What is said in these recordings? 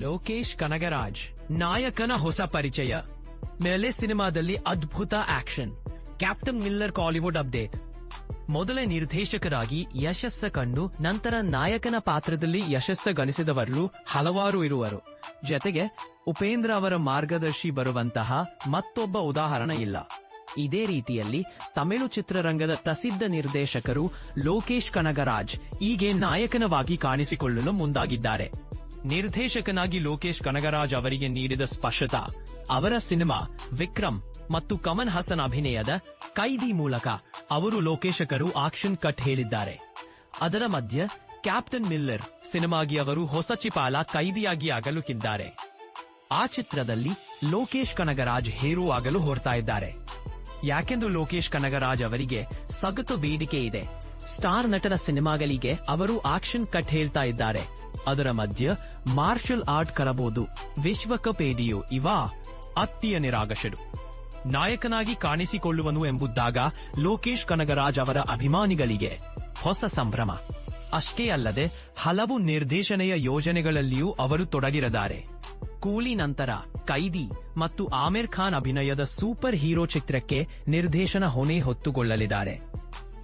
ಲೋಕೇಶ್ ಕನಗರಾಜ್, ನಾಯಕನ ಹೊಸ ಪರಿಚಯ. ಮೇಲೆ ಸಿನಿಮಾದಲ್ಲಿ ಅದ್ಭುತ action. Captain Miller Kollywood update. ಮೊದಲ ನಿರ್ದೇಶಕರಾಗಿ ಯಶಸ್ಸ ಕಂಡು ನಂತರ ನಾಯಕನ ಪಾತ್ರದಲ್ಲಿ ಯಶಸ್ಸ ಗಳಿಸಿದವರಲ್ಲೂ ಹಲವಾರು ಇರುವರು. ಜತೆಗೆ ಉಪೇಂದ್ರ ಅವರ ಮಾರ್ಗದರ್ಶಿ ಬರುವಂತಹ ಮತ್ತೊಬ್ಬ ಉದಾಹರಣೆ ಇಲ್ಲ. ಇದೇ ರೀತಿಯಲ್ಲಿ ತಮಿಳು ಚಿತ್ರರಂಗದ ಪ್ರಸಿದ್ಧ ನಿರ್ದೇಶಕರು ಲೋಕೇಶ್ ಕನಗರಾಜ್ ಹೀಗೆ ನಾಯಕನವಾಗಿ ಕಾಣಿಸಿಕೊಳ್ಳಲು ಮುಂದಾಗಿದ್ದಾರೆ. ನಿರ್ದೇಶಕನಾಗಿ ಲೋಕೇಶ್ ಕನಗರಾಜ್ ಅವರಿಗೆ ನೀಡಿದ ಸ್ಪಷ್ಟತಾ ಅವರ ಸಿನಿಮಾ ವಿಕ್ರಮ್ ಮತ್ತು ಕಮಲ್ ಹಾಸನ್ ಅಭಿನಯದ ಕೈದಿ ಮೂಲಕ ಅವರು ಲೋಕೇಶಕರು ಆಕ್ಷನ್ ಕಟ್ ಹೇಳಿದ್ದಾರೆ. ಅದರ ಮಧ್ಯ ಕ್ಯಾಪ್ಟನ್ ಮಿಲ್ಲರ್ ಸಿನಿಮಾಗಿ ಅವರು ಹೊಸ ಚಿಪಾಲ ಕೈದಿಯಾಗಿ ಆಗಲುಕಿದ್ದಾರೆ ಆ ಚಿತ್ರದಲ್ಲಿ ಲೋಕೇಶ್ ಕನಗರಾಜ್ ಹೀರೋ ಆಗಲು ಹೊರತಾ ಇದ್ದಾರೆ. ಯಾಕೆಂದು ಲೋಕೇಶ್ ಕನಗರಾಜ್ ಅವರಿಗೆ ಸಗತು ಬೇಡಿಕೆ ಇದೆ. ಸ್ಟಾರ್ ನಟನ ಸಿನಿಮಾಗಳಿಗೆ ಅವರು ಆಕ್ಷನ್ ಕಟ್ ಹೇಳ್ತಾ ಇದ್ದಾರೆ. ಅದರ ಮಧ್ಯ ಮಾರ್ಷಲ್ ಆರ್ಟ್ ಕಲಬಹುದು ವಿಶ್ವಕಪ್ ಏದಿಯು ಇವಾ ಅತ್ತಿಯ ನಿರಾಗಶರು. ನಾಯಕನಾಗಿ ಕಾಣಿಸಿಕೊಳ್ಳುವನು ಎಂಬುದಾಗ ಲೋಕೇಶ್ ಕನಗರಾಜ್ ಅವರ ಅಭಿಮಾನಿಗಳಿಗೆ ಹೊಸ ಸಂಭ್ರಮ. ಅಷ್ಟೇ ಅಲ್ಲದೆ ಹಲವು ನಿರ್ದೇಶನೆಯ ಯೋಜನೆಗಳಲ್ಲಿಯೂ ಅವರು ತೊಡಗಿರದ್ದಾರೆ. ಕೂಲಿ ನಂತರ ಕೈದಿ ಮತ್ತು ಆಮಿರ್ ಖಾನ್ ಅಭಿನಯದ ಸೂಪರ್ ಹೀರೋ ಚಿತ್ರಕ್ಕೆ ನಿರ್ದೇಶನ ಹೊಣೆ ಹೊತ್ತುಕೊಳ್ಳಲಿದ್ದಾರೆ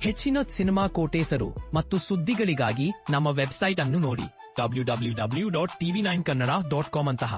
ಹೆಚ್ಚಿನ ಸಿನಿಮಾ ಕೋಟೇಸರು ಮತ್ತು ಸುದ್ದಿಗಳಿಗಾಗಿ ನಮ್ಮ ವೆಬ್ಸೈಟ್ ಅನ್ನು ನೋಡಿ W W W dot TV nine Kannada dot com ಅಂತಹ.